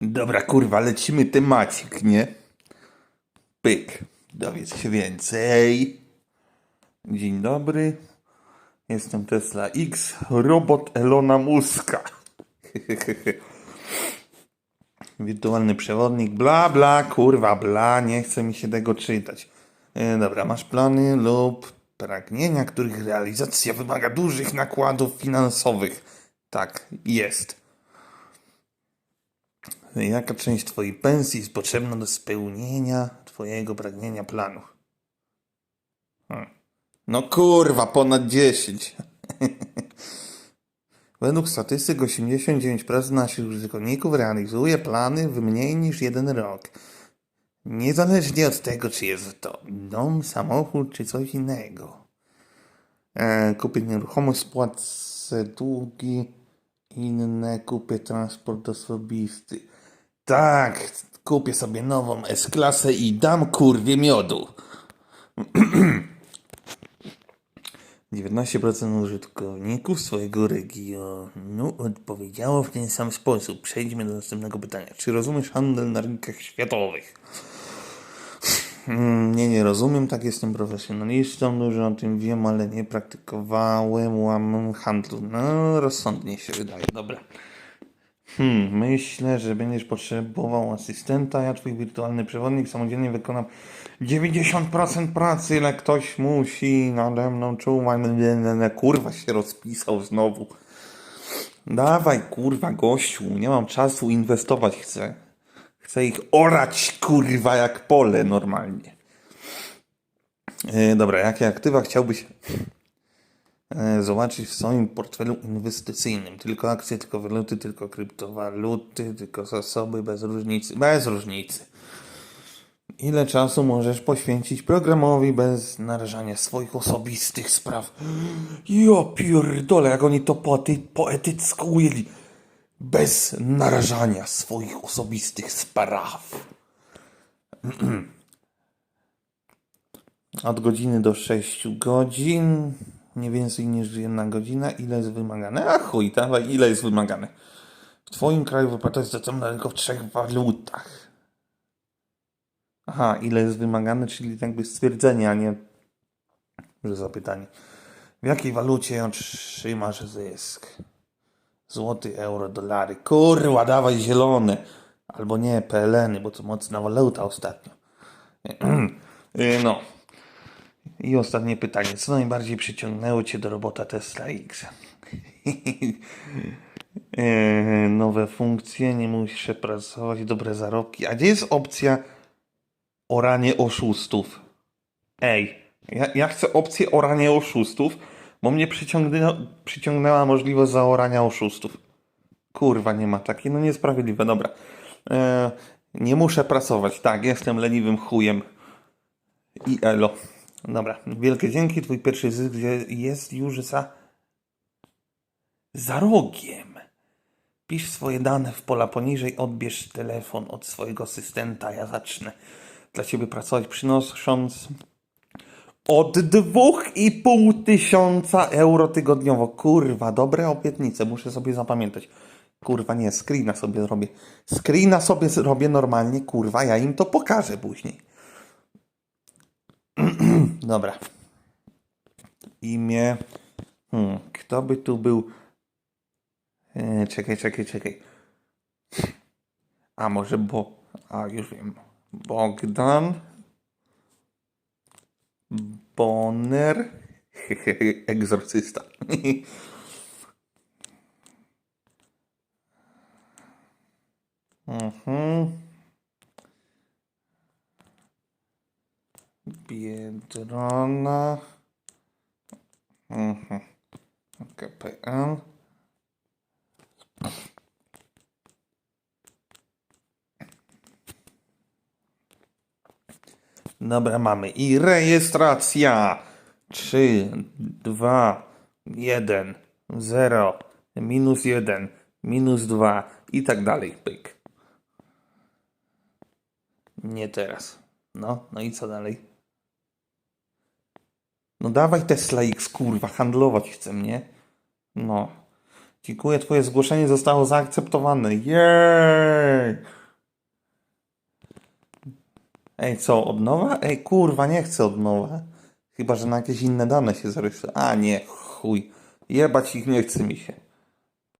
Dobra, kurwa, lecimy temacik, nie? Pyk. Dowiedz się więcej. Dzień dobry. Jestem Tesla X, robot Elona Muska. Wirtualny przewodnik, bla bla, kurwa, bla, nie chce mi się tego czytać. E, dobra, masz plany lub pragnienia, których realizacja wymaga dużych nakładów finansowych. Tak, jest. Jaka część Twojej pensji jest potrzebna do spełnienia Twojego pragnienia planu? Hmm. No kurwa, ponad 10. Według statystyk 89% naszych użytkowników realizuje plany w mniej niż jeden rok. Niezależnie od tego, czy jest to dom, samochód, czy coś innego. E, kupię nieruchomość, spłacę długi, inne kupię transport osobisty. Tak, kupię sobie nową S-klasę i dam kurwie miodu. 19% użytkowników swojego regionu odpowiedziało w ten sam sposób. Przejdźmy do następnego pytania. Czy rozumiesz handel na rynkach światowych? Mm, Nie, nie rozumiem, tak jestem profesjonalistą, dużo o tym wiem, ale nie praktykowałem handlu. No, rozsądnie się wydaje, dobra. Hmm, myślę, że będziesz potrzebował asystenta, ja twój wirtualny przewodnik samodzielnie wykonam 90% pracy, ile ktoś musi nade mną czuwać. Kurwa się rozpisał znowu. Dawaj, kurwa, gościu, nie mam czasu inwestować chcę. Chcę ich orać, kurwa, jak pole normalnie. E, dobra, jakie aktywa chciałbyś zobaczyć w swoim portfelu inwestycyjnym? Tylko akcje, tylko waluty, tylko kryptowaluty, tylko zasoby, bez różnicy. Bez różnicy. Ile czasu możesz poświęcić programowi bez narażania swoich osobistych spraw? Ja pierdolę, jak oni to poety, poetycko ujęli. Bez narażania swoich osobistych spraw. Od godziny do 6 godzin. Nie więcej niż jedna godzina. Ile jest wymagane? A chuj, dawaj, ile jest wymagane? W Twoim kraju wypłata jest na tylko w trzech walutach. Aha, ile jest wymagane, czyli jakby stwierdzenie, a nie że zapytanie. W jakiej walucie otrzymasz zysk? Złoty, euro, dolary. Kurwa, dawaj zielone. Albo nie, PLN-y, bo to mocna waluta ostatnio. No. I ostatnie pytanie. Co najbardziej przyciągnęło Cię do robota Tesla X? E, Nowe funkcje, nie musisz pracować, dobre zarobki. A gdzie jest opcja oranie oszustów? Ej, ja, ja chcę opcję oranie oszustów, bo mnie przyciągnęła, przyciągnęła możliwość zaorania oszustów. Kurwa, nie ma takiej, no niesprawiedliwe, dobra. E, nie muszę pracować, tak, jestem leniwym chujem. I elo. Dobra, wielkie dzięki, twój pierwszy zysk jest już za... za rogiem. Pisz swoje dane w pola poniżej, odbierz telefon od swojego asystenta, ja zacznę dla ciebie pracować, przynosząc od dwóch i pół tysiąca euro tygodniowo. Kurwa, dobre obietnice, muszę sobie zapamiętać. Kurwa, nie, screena sobie zrobię. Screena sobie zrobię normalnie, kurwa, ja im to pokażę później. Dobra. Imię. Hmm, kto by tu był? E, czekaj, czekaj, czekaj. A może bo. A już wiem. Bogdan. Bonner. Egzorcysta. mhm. Biedrona. Mhm. KPN. Dobra, mamy. I rejestracja. 3, 2, 1, 0, minus 1, minus 2 i tak dalej. Pyk. Nie teraz. No, no i co dalej? No dawaj Tesla X, kurwa, handlować chce mnie. No. Dziękuję, twoje zgłoszenie zostało zaakceptowane. Jej! Ej, co, od nowa? Ej, kurwa, nie chcę od nowa. Chyba, że na jakieś inne dane się zarejestruje. A nie, chuj. Jebać ich nie chce mi się.